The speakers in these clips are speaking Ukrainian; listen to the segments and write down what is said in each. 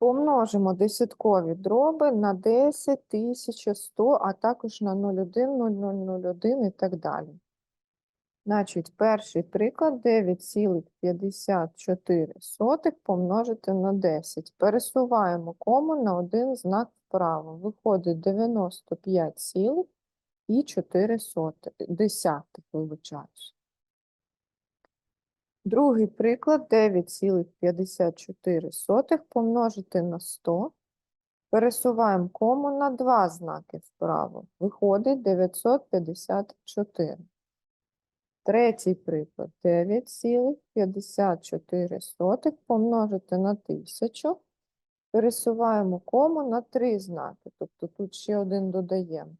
Множимо десяткові дроби на 10, 1100, а також на 01, 0001 і так далі. Значить, перший приклад 9,54 помножити на 10. Пересуваємо кому на один знак вправо. Виходить 95,4 десятих, вибачаюсь. Другий приклад 9,54 помножити на 100. Пересуваємо кому на два знаки вправо. Виходить 954. Третій приклад 9,54 помножити на 1000. Пересуваємо кому на три знаки, тобто тут ще один додаємо.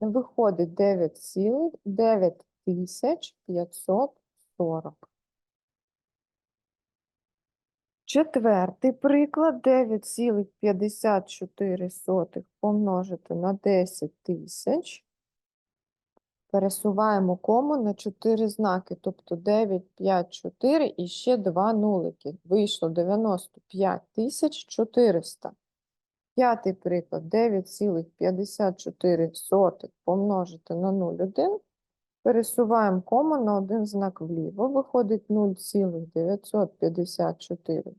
Виходить 9,9540. Четвертий приклад 9,54 помножити на 10 тисяч. Пересуваємо кому на 4 знаки, тобто 9, 5, 4 і ще 2 нулики. Вийшло 95 400. П'ятий приклад 9,54 помножити на 0,1. Пересуваємо кому на один знак вліво. Виходить 0,954.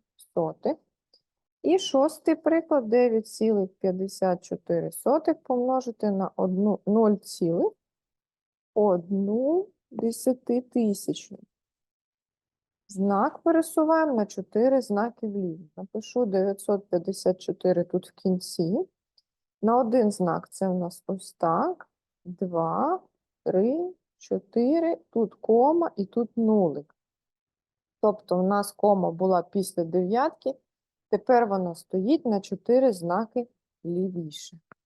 І шостий приклад 9,54 помножити на 0,1 десятитисячну. Знак пересуваємо на 4 знаки вліво. Напишу 954 тут в кінці. На один знак це у нас ось так. 2, 3, 4, тут кома і тут нулик. Тобто у нас кома була після дев'ятки, тепер вона стоїть на 4 знаки лівіше.